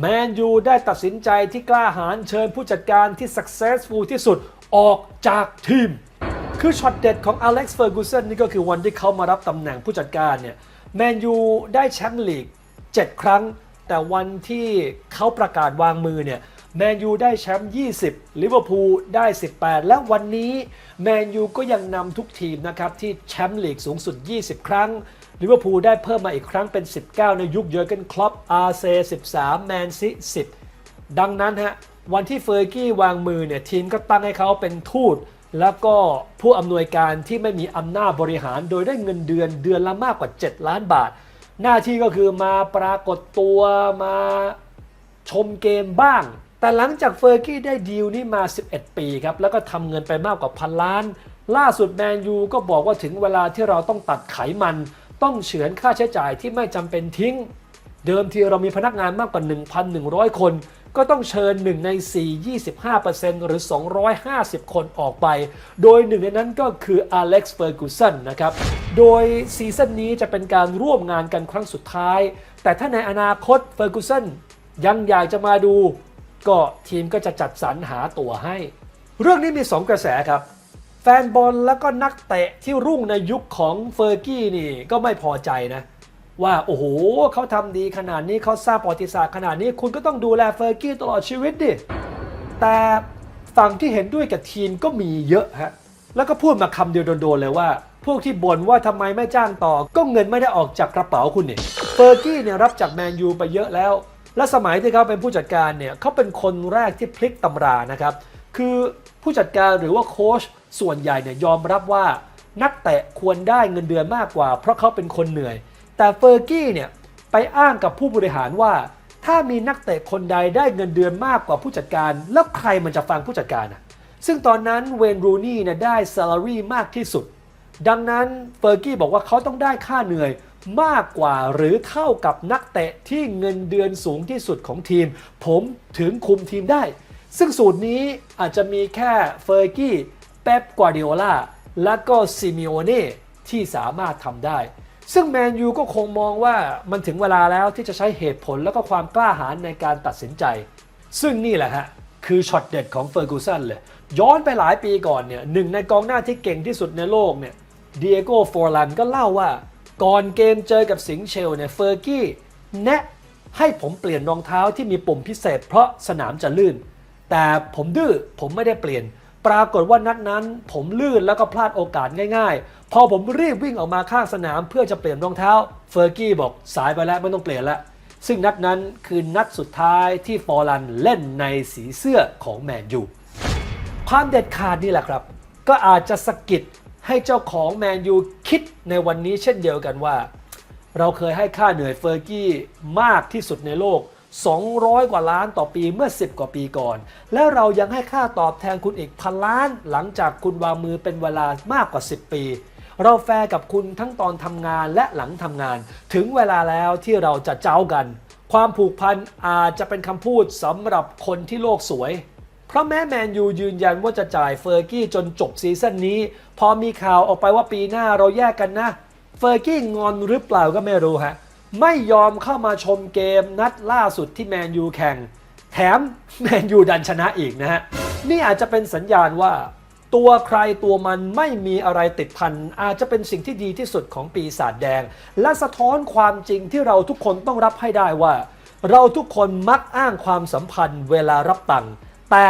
แมนยูได้ตัดสินใจที่กล้าหาญเชิญผู้จัดการที่ successful ที่สุดออกจากทีม คือช็อตเด็ดของอเล็กซ์เฟอร์กูสันนี่ก็คือวันที่เขามารับตำแหน่งผู้จัดการเนี่ยแมนยูได้แชมป์ลีก 7 ครั้ง แต่วันที่เขาประกาศวางมือเนี่ยแมนยูได้แชมป์20 ลิเวอร์พูลได้ 18 และวันนี้แมนยูก็ยังนำทุกทีมนะครับที่แชมป์ลีกสูงสุด 20 ครั้ง ลิเวอร์พูลได้เพิ่มมาอีกครั้งเป็น 19 ในยุคเยอร์เกนคล็อปอาร์เซ13 แมนซี10 ดังนั้นฮะวันที่เฟอร์กี้วางมือเนี่ยทีมก็ตั้งให้เขาเป็นทูต แล้วก็ผู้อำนวยการที่ไม่มีอำนาจบริหารโดยได้เงินเดือนเดือนละมากกว่า 7 ล้านบาท หน้าที่ก็คือมาปรากฏตัวมาชมเกมบ้าง แต่หลังจากเฟอร์กี้ได้ดีลนี้มา 11 ปีครับ แล้วก็ทำเงินไปมากกว่าพันล้าน ล่าสุดแมนยูก็บอกว่าถึงเวลาที่เราต้องตัดไขมัน ต้องเฉือนค่าใช้จ่ายที่ไม่จำเป็นทิ้ง เดิมทีเรามีพนักงานมากกว่า 1,100 คน ก็ต้องเชิญ 1 ใน 4 25%หรือ 250 คนออกไป โดยหนึ่งในนั้นก็คืออเล็กซ์เฟอร์กูสันนะครับ โดยซีซั่นนี้จะเป็นการร่วมงานกันครั้งสุดท้าย แต่ถ้าในอนาคตเฟอร์กูสันยังอยากจะมาดู ก็ทีมก็จะจัดสรรหาตัวให้ เรื่องนี้มี 2 กระแสครับ แฟนบอลแล้วก็นักเตะที่รุ่งในยุคของเฟอร์กี้นี่ก็ไม่พอใจนะว่าโอ้โหเขาทำดีขนาดนี้เขาสร้างประวัติศาสตร์ขนาดนี้คุณก็ต้องดูแลเฟอร์กี้ตลอดชีวิตดิแต่ฝั่งที่เห็นด้วยกับทีมก็มีเยอะฮะแล้วก็พูดมาคำเดียวโดนๆเลยว่า พวกที่บ่นว่าทำไมไม่จ้างต่อ ก็เงินไม่ได้ออกจากกระเป๋าคุณเนี่ยเฟอร์กี้เนี่ยรับจากแมนยูไปเยอะแล้ว และสมัยที่เขาเป็นผู้จัดการเนี่ยเขาเป็นคนแรกที่พลิกตำรานะครับ คือผู้จัดการหรือว่าโค้ชส่วนใหญ่เนี่ยยอมรับว่านักเตะควรได้เงินเดือนมากกว่า เพราะเขาเป็นคนเหนื่อย แต่เฟอร์กี้เนี่ยไปอ้างกับผู้บริหารว่า ถ้ามีนักเตะคนใดได้เงินเดือนมากกว่าผู้จัดการ แล้วใครมันจะฟังผู้จัดการอะซึ่งตอนนั้นเวนรูนี่เนี่ยได้ salary มากที่สุด ดังนั้นเฟอร์กี้บอกว่าเขาต้องได้ค่าเหนื่อยมากกว่าหรือเท่ากับนักเตะที่เงินเดือนสูงที่สุดของทีม ผมถึงคุมทีมได้ ซึ่งสูตรนี้อาจจะมีแค่เฟอร์กี้เป๊ปกวาดิโอลาและก็ซิมิโอเน่ที่สามารถทำได้ ซึ่งแมนยูก็คงมองว่ามันถึงเวลาแล้วที่จะใช้เหตุผลแล้วก็ความกล้าหาญในการตัดสินใจ ซึ่งนี่แหละฮะคือช็อตเด็ดของเฟอร์กูสันเลย ย้อนไปหลายปีก่อนเนี่ยหนึ่งในกองหน้าที่เก่งที่สุดในโลกเนี่ยเดียโกฟอร์ลันก็เล่าว่าก่อนเกมเจอกับสิงเชลเนี่ยเฟอร์กี้แนะให้ผมเปลี่ยนรองเท้าที่มีปุ่มพิเศษเพราะสนามจะลื่น แต่ผมดื้อผมไม่ได้เปลี่ยน ปรากฏว่านัดนั้น ผมลื่นแล้วก็พลาดโอกาสง่าย ๆ พอผมรีบวิ่งออกมาข้างสนามเพื่อจะเปลี่ยนรองเท้า เฟอร์กี้บอกสายไปแล้วไม่ต้องเปลี่ยนล้วซึ่งนัดนั้นคือนัดสุดท้ายที่ฟอร์ลันเล่นในสีเสื้อของแมนยูความเด็ดขาดนี่แหละครับ ก็อาจจะสะกิดให้เจ้าของแมนยูคิดในวันนี้เช่นเดียวกันว่า เราเคยให้ค่าเหนื่อยเฟอร์กี้มากที่สุดในโลก 200 กว่าล้านต่อปีเมื่อ 10 กว่าปีก่อน แล้วเรายังให้ค่าตอบแทนคุณอีกพันล้าน หลังจากคุณวางมือเป็นเวลามากกว่า 10 ปี เราแฟร์กับคุณทั้งตอนทำงานและหลังทำงาน ถึงเวลาแล้วที่เราจะเจ้ากัน ความผูกพันอาจจะเป็นคำพูดสำหรับคนที่โลกสวย เพราะแม้แมนยูยืนยันว่าจะจ่ายเฟอร์กี้จนจบซีซั่นนี้ พอมีข่าวออกไปว่าปีหน้าเราแยกกันนะ เฟอร์กี้งอนหรือเปล่าก็ไม่รู้ฮะ ไม่ยอมเข้ามาชมเกมนัดล่าสุดที่แมนยูแข่ง แถมแมนยูดันชนะอีกนะฮะ นี่อาจจะเป็นสัญญาณว่า ตัวใครตัวมันไม่มีอะไรติดพัน อาจจะเป็นสิ่งที่ดีที่สุดของปีศาจแดง และสะท้อนความจริงที่เราทุกคนต้องรับให้ได้ว่า เราทุกคนมักอ้างความสัมพันธ์เวลารับตังค์แต่